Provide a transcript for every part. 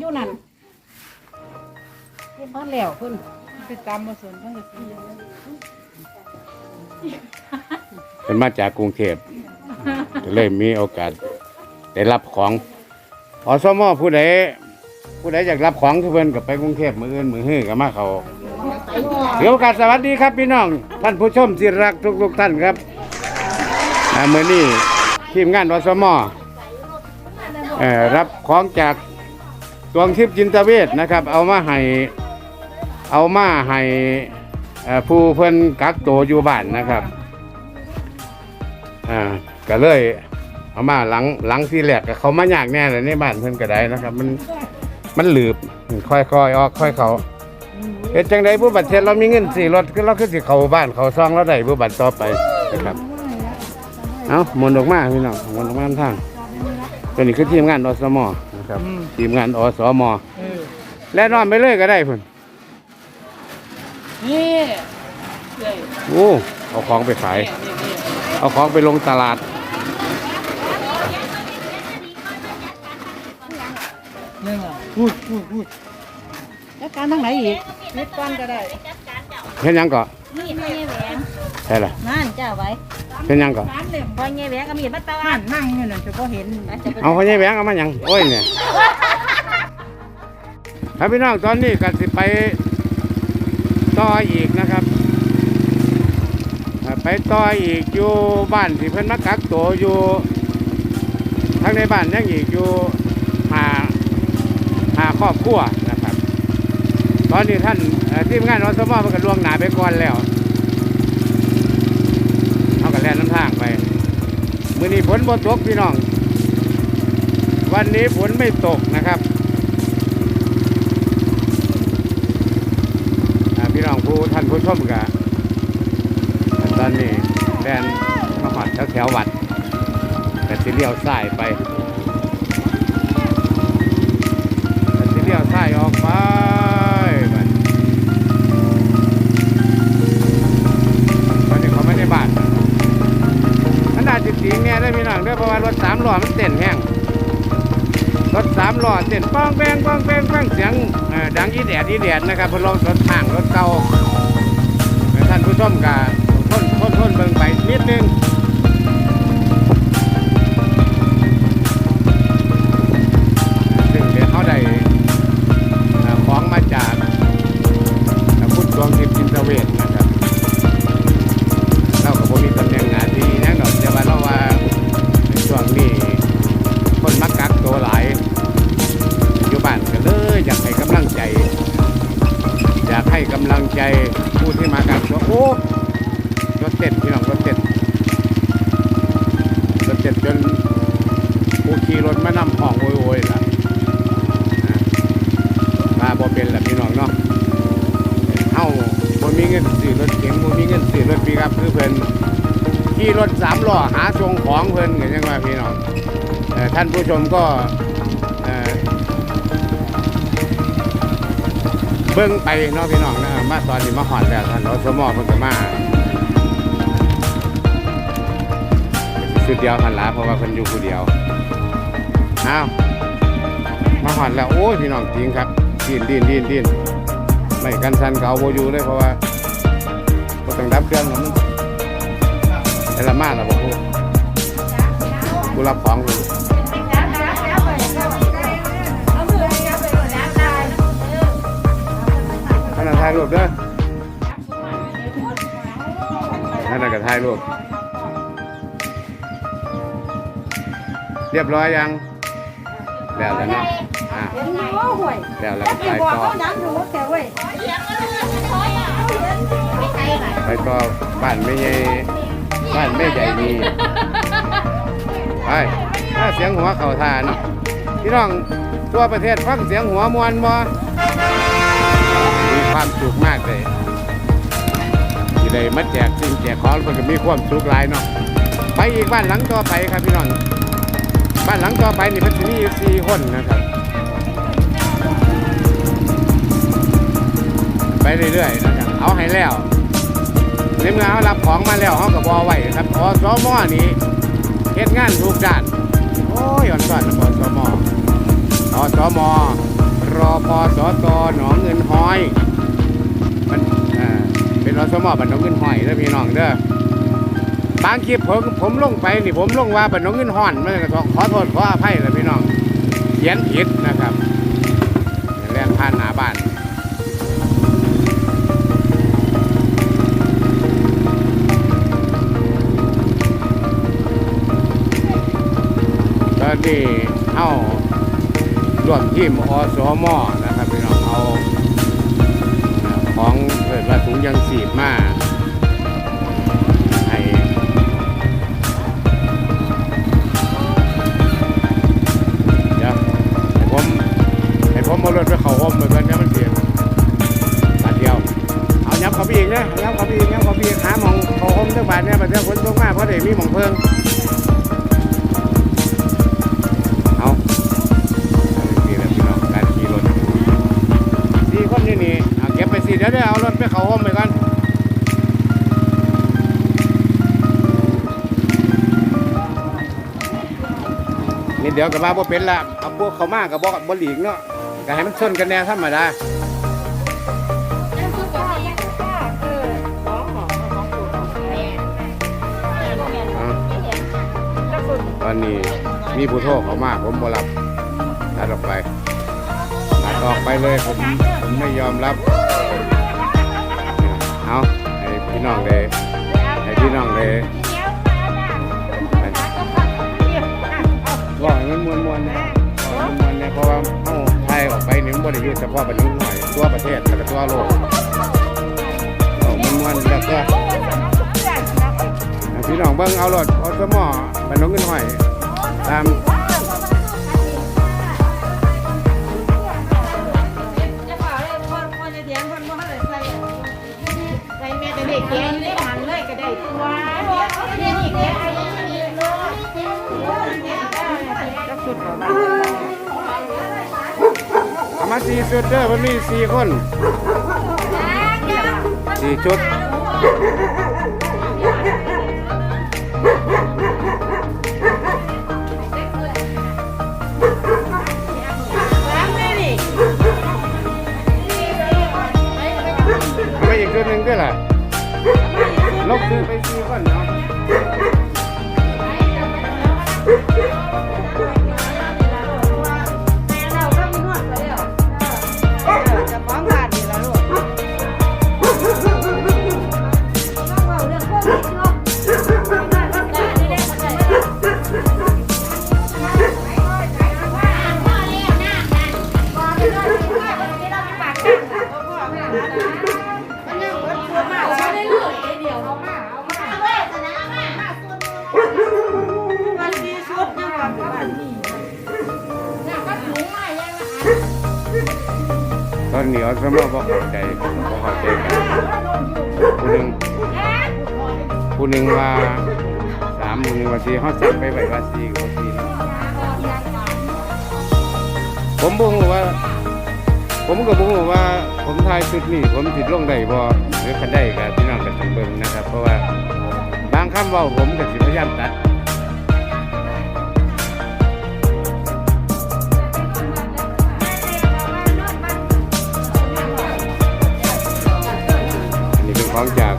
อยู่นั่นเฮ็ดบ้านแล้วเพิ่นไปตามมาสวนทั้งกะสีเป็นมาจากกรุงเทพก็เลยมีโอกาสได้รับของอสมอผู้ใดผู้ใดอยากรับของทุกเพิ่นก็ไปกรุงเทพมืออื่นมือฮื้อก็มาเขาเดี๋ยวโอกาสสวัสดีครับพี่น้อง ท่านผู้ชมที่รักทุกๆท่านครับอ่ามื้อนี้ทีมงานอสมเอ่อรับของจาก ดวงทิพย์จินตเวชนะครับ เอามาให้เอามาให้ผู้เพิ่อนกักตัวอยู่บ้านนะครับอ่าก็เลยเอามาหลังหลังที่แรกก็เขามายากแน่เลยในบ้านเพิ่อนก็ได้นะครับ มันมันหลืบค่อยๆออกค่อยเขาเฮ็ดจังไดผู้บัตรเทศเรามีเงินสี่รถเราคือสิเขาบ้านเขาซองเราได้ผู้บัตรต่อไปนะครับเอาหมนออกมาพี่น้องหมนออกมาทางตัวนี้คือทีมงานอสมนะ ครับทีมงานอสมเออและนอนไปเลยก็ได้พุ่นนี่เลยโอ้เอาของไปขายนี่นี่เอาของไปลงตลาดนี่อะพูดพูดพูดจัดการทางไหนอีกนิดก้อนก็ได้เฮ็ดหยังก็นี่พ่อเงี้ยแหวงใช่ล่ะนั่นเจ้าไว้เฮ็ดหยังก็พ่อเงี้ยแหวงก็มีดมาตะวันั่นนนั่งอยู่นั่นจะก็เห็นเอาเขาใหญ่แหวงเอามาหยังโอ้ยเนี่ยครับพี่น้องตอนนี้ก็สิไปต่ออีกนะครับอ่าไปต่ออีกอยู่บ้านที่เพิ่นมากักตัวอยู่ทางในบ้านยังอีกอยู่หาหาครอบครัวนะครับ ตอนนี้ท่านเอ่อทีมงานอสมมันก็ล่วงหน้าไปก่อนแล้วเอากั นแล่นน้ำทางไปมื่อนี้ฝนบ่ตกพี่น้อง วันนี้ฝนไม่ตกนะครับพี่น้องผู้ท่านผู้ชมกะตอนนี้แดนมาหอดแถวแถวๆวัด แต่สิเลี้ยวซ้ายไปแต่สิเลี้ยวซ้ายออกไป สีแน่ได้พี่น้องด้วยเพราะว่ารถสามล้อมันเต้นแห้งรถสามล้อเต้นป้องแปงป้องแปงปังเสียงดังอีแดดอีแดดนะครับพลองรถห่างรถเก่าให้ท่านผู้ชมกะทนทนทนเบิ่งไปนิดนึง กให้กำลังใจผู้ที่มากักตัวโอ้รถเต้นพี่น้องรถเต้นรถเต้นจนผู้ขี่รถมานำห้องโวยๆล่ะมาบ่เป็นล่ะพี่น้องเนาะเฮาบ่มีเงินซื้อรถเก๋งบ่มีเงินซื้อรถปีครับคือเพิ่นขี่รถสามล้อหาส่งของเพิ่นก็จังว่าพี่น้องท่านผู้ชมก็ เบิ่งไปเนาะพี่น้องนะมาตอนนี้มาฮอดแล้วท่านรสมอเพิ่นก็มาสุดเดียวทันละเพราะว่าเพิ่นอยู่ผู้เดียวอ้าวมาฮอดแล้วโอ้ยพี่น้องจริงครับดินดินดินดินไม่กันสันเก่าโบอยู่เลยเพราะว่าก็ต้องดับเครื่องแล้วมันแต่ละมาแล้วบอกกูกูรับของกู ท่ายรูปเด้อขนาดก็ถ่ายรูปเรียบร้อยยัง แล้วแล้วเนาะอะเห็นอยู่ห่วยแล้วแล้วก็ไปต่อเขาหยังอยู่แต่เว้ยไปก็บ้านไม่ใหญ่บ้านไม่ใหญ่ดีไปถ้าเสียงหัวเข่าทานพี่น้องทั่วประเทศฟังเสียงหัวมวนบ่มี ความสุขมากเลยที่ได้มาแจกสิ่งแจกของเพิ่นก็มีความสุขหลายเนาะไปอีกบ้านหลังต่อไปครับพี่น้องบ้านหลังต่อไปนี่เพิ่นสิมีอยู่สี่คนนะครับ ไปเรื่อยๆนะครับเอาให้แล้วในเมื่อเขารับของมาแล้วเขาก็บอไว้ครับอสมอนี่เฮ็ดงานทุกด้านโอ้ยอ่อนสอนอสมออสมรอพอสตหนองเงินห้อย สมอบันหนองเงินห้อยเด้อพี่น้องเด้อบางคลิปผมผมลงไปนี่ผมลงว่าบันหนองเงินห้อนมันก็ต้อขอโทษขออภัยเลยพี่น้องเขียนผิดนะครับแล่นผ่านหน้าบ้านตอนนี้เอาร่วมทีมอสมนะครับ งยังสีบมาให้เดี๋ยวผมให้ผมเอารถไปเขาห้องเหมือนกันนี่ยมันเสียบาทเดียว เอาย้ำเขาไปอีกนะย้ำเขาไปอีกย้ำเขาไปอีกหามองเขาห้องเรื่องบาทเนี่ยบาทเดียวคนต้องมาเพราะเดี๋ยวมีหมองเพิง เดี๋ยวเดี๋ยวเอารถไปเขาห้องไปก่อนนี่เดี๋ยวกับมาบ่เป็นละเอาพวกเขามากกับบ่บ่หลีกเนาะก็ให้มันชนกันแน่ธรรมดาเอาตอนนี้มีผู้โทษเขามากผมบ่รับตัดออกไปตัดออกไปเลยผมผมไม่ยอมรับ เอาให้พี่น้องเลยให้พี่น้องเลยว่าให้มันมวนมวนๆนะว่าให้มันมวนเนี่ยเพราะว่าเขาไทยออกไปนี่มันบ่ได้อยู่เฉพาะประเทศหน่อยตัวประเทศแล้วก็ตัวโลกเอามันมวนๆแล้วก็ให้พี่น้องเบิ่งเอารถออสมอบรรทุกเงินหอยตาม เด็กแกอยู่ในหันเลยก็ได้ตัวนี่นี่ไอ้นี่เลยจักสุดแล้วบ้างเอามาสี่ชุดเด้อมันมีสี่คนสี่ชุดเอาไปอีกชุดหนึ่งก็ล่ะ ลบคือไปสี่อนเนาะ ตอนนี้เอาสมองบอกเข้าใจบอกเข้าใจกันผู้หนึ่งผู้หนึ่งว่าสามผู้หนึ่งว่าสี่เขาสั่งไปไว้ว่าสี่ก็สี่เนาะผมบอกว่า ผมก็บอกว่า ผมทายชุดนี้ผมติดลงได้บ่หรือคันได้กับพี่น้องกันทั้งเบิ่งนะครับ เพราะว่าบางคำเว่าผมก็สิพยายามตัด ของจาก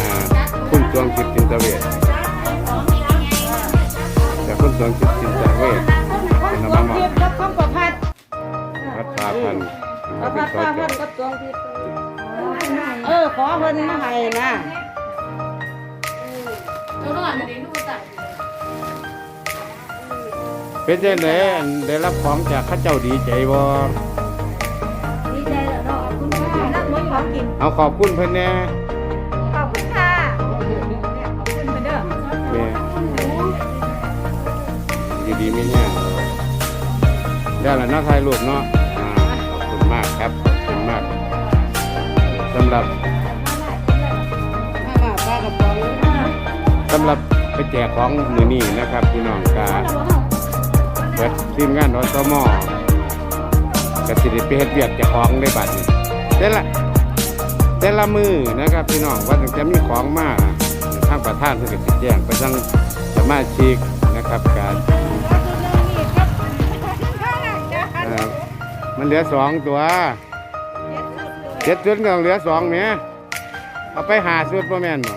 อ่าคุณจวงจิตจินตเวชจากคุณจวงจิตจินตเวชเป็นน้ำมันหมอกวัดป่าพันธุ์เขาเป็นซอยเก่าเออขอเพิ่นมาให้นะเป็นจังไดอันได้รับของจากข้าเจ้าดีใจบ่ เอาขอบคุณเพิ่นแหน่ขอบคุณค่ะขอบคุณเพิ่นเด้อแม่อยู่ดีมีแห้งได้แล้วเนาะถ่ายรูปเนาะอ่าขอบคุณมากครับขอบคุณมากสำหรับมาปลากระป๋องสำหรับไปแจกของมือนี้นะครับพี่น้องกาเปิดทีมงานอสมกสิได้ไปเฮ็ดเวียกเจากของในบัตรนี้แต่ละ แต่ละมือนะครับพี่น้องว่าจะมีของมาทางประธานเพื่อสิแจ้งไปทางสมาชิกนะครับการเอ่อมมันเหลือสองตัวเจ็ดชุดก็ต้องเหลือสองเนี่ยเอาไปหาชุดพ่อแม่นบ่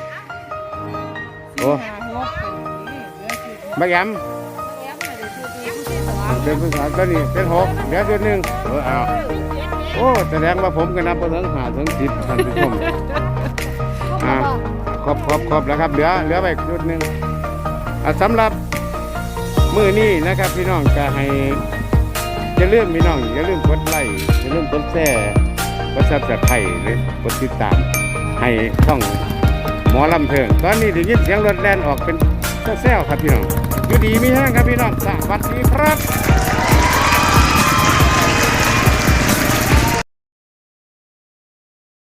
โอ้ห้าหกเป็นนี่เหลือสิบบักยำเป็นภาษาตัวนี้เป็นหกเหลือชุดหนึ่งเออเอา โอ้แสดงว่าผมก็นับไปถึงหาถึงสิบท่านผู้ชมอ่าครบครบครบแล้วครับเหลือเหลือไปชุดหนึ่งอ่าสำหรับมือนี้นะครับพี่น้องจะให้อย่าลืมพี่น้องอย่าลืมกดไลค์อย่าลืมกดแชร์กดซับสไครต์หรือกดติดตาม ให้ช่องหมอลำเทิงตอนนี้ได้ยินเสียงรถแล่นออกเป็นแซวๆครับพี่น้องอยู่ดีมีแห้งครับพี่น้องสวัสดีครับ